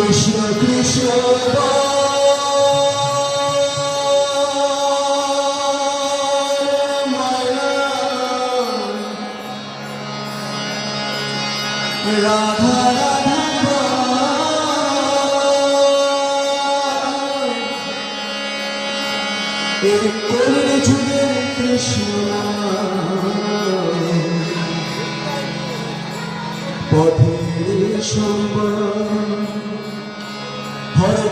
কৃষ্ণ কৃষ্ণ রাধা রাধা এর করুণ যুগে কৃষ্ণ পথের সম্মান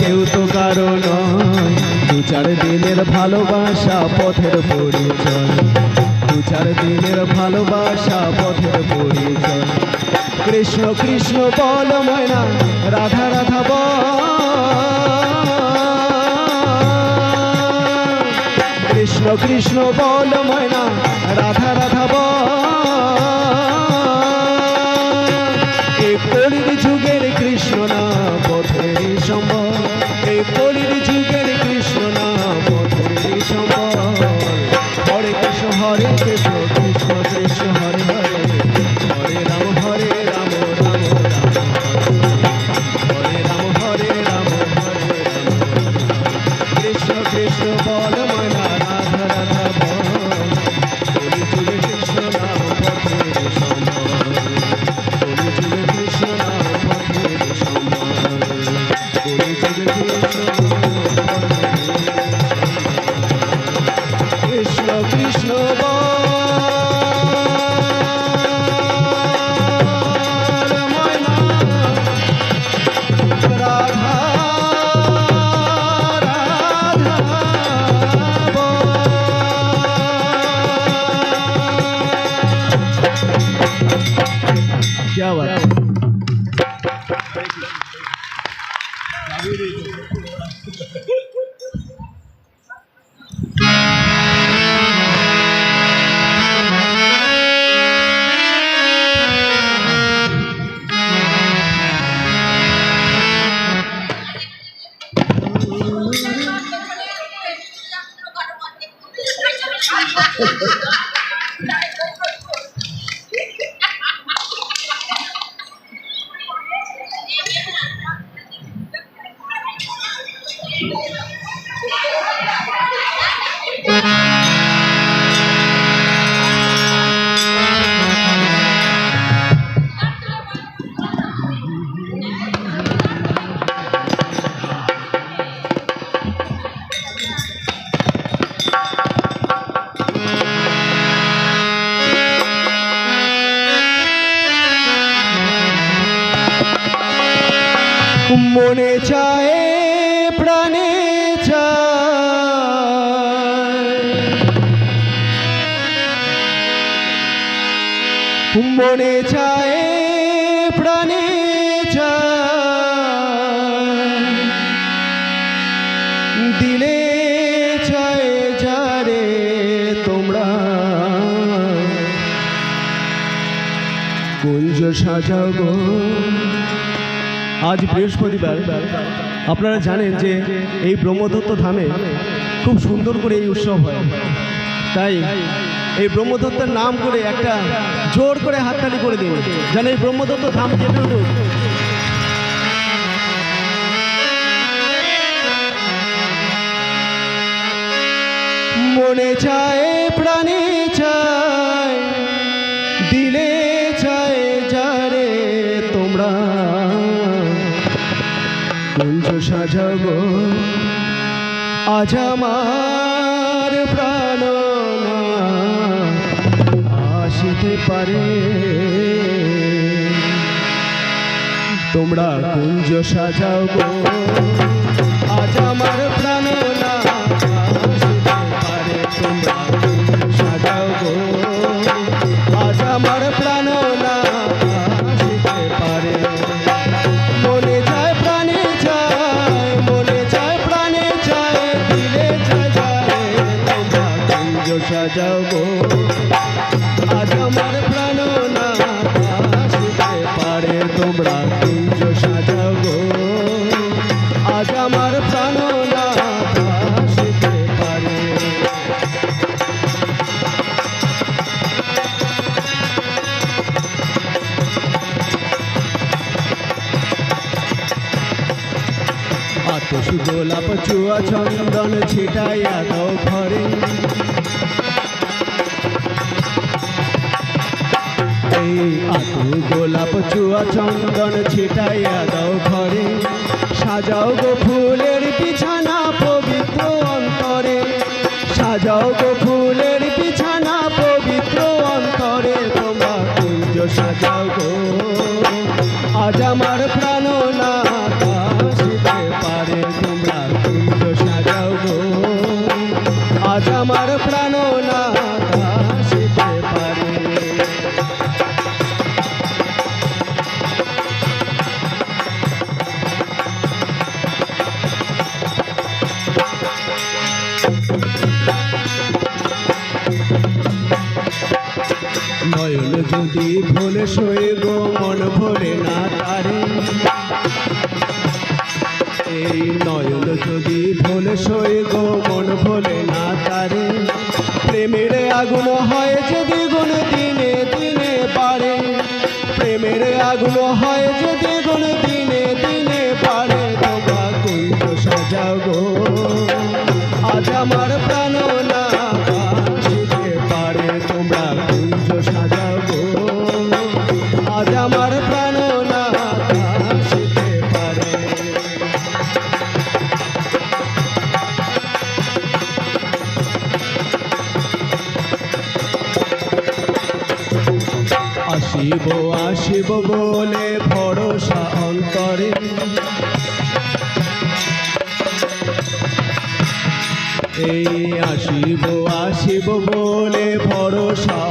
কেউ তো কারণ দু চার দিনের ভালোবাসা পথের পরিচয়। দু চার দিনের ভালোবাসা পথের পরিচয়। কৃষ্ণ কৃষ্ণ বল ময়না, রাধা রাধা কৃষ্ণ কৃষ্ণ বল ময়না, রাধা রাধা মনে চায় প্রাণে চায়। মনে চায় প্রাণে চায়। দিলে চায় যারে তোমরা। কুঞ্জ সাজাবো আজ বৃহস্পতিবার আপনারা জানেন যে এই ব্রহ্মদত্ত ধামে খুব সুন্দর করে এই উৎসব হয়। তাই এই ব্রহ্মদত্তের নাম করে একটা জোর করে হাততালি করে দিন, যেন এই ব্রহ্মদত্ত ধাম কেঁপে উঠুক। মনে চায় সাজাবো। আজ আমার প্রাণ আসিতে পারে। তোমরা কুঞ্জ সাজাবো। আজ আমার প্রাণ সাজাবো আজ আমার প্রাণ না আসিতে পারে, তোমরা কুঞ্জ সাজাবো আজ আমার প্রাণ না আসিতে পারে। আতস গোলাপ চুয়া চন্দন ছিটাইয়া দাও ঘরে। আতু গোলাপ চুয়া চন্দন ছিটাইয়া দাও ঘরে। সাজাও গো ফুলের পবিত্র অন্তরে। সাজাও গো ফুলের পবিত্র অন্তরে। তোমরা কুঞ্জ সাজাও গো। আজ আমার প্রাণ না পারে, তোমরা কুঞ্জ সাজাও গো। আজ আমার প্রাণ সাজাও গো আজ আমার প্রাণ না আসিতে পারে তোমরা কুঞ্জ গো আজ আমার না আসিতে পারে। আসিব আসিব বলে বলে ভরসা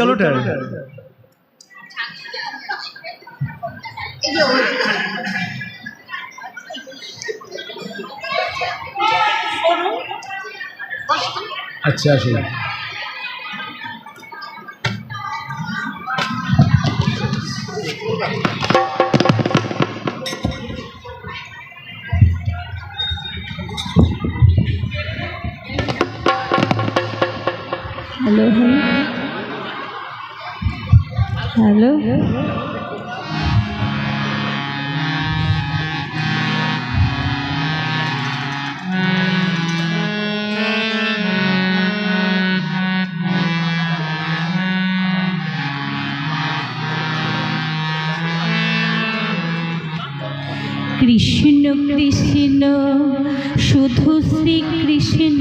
জলটার আচ্ছা আসুন। Hello hello hello. Krishna Krishna শুধু শ্রীকৃষ্ণ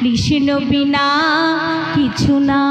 কৃষ্ণ বিনা কিছু না।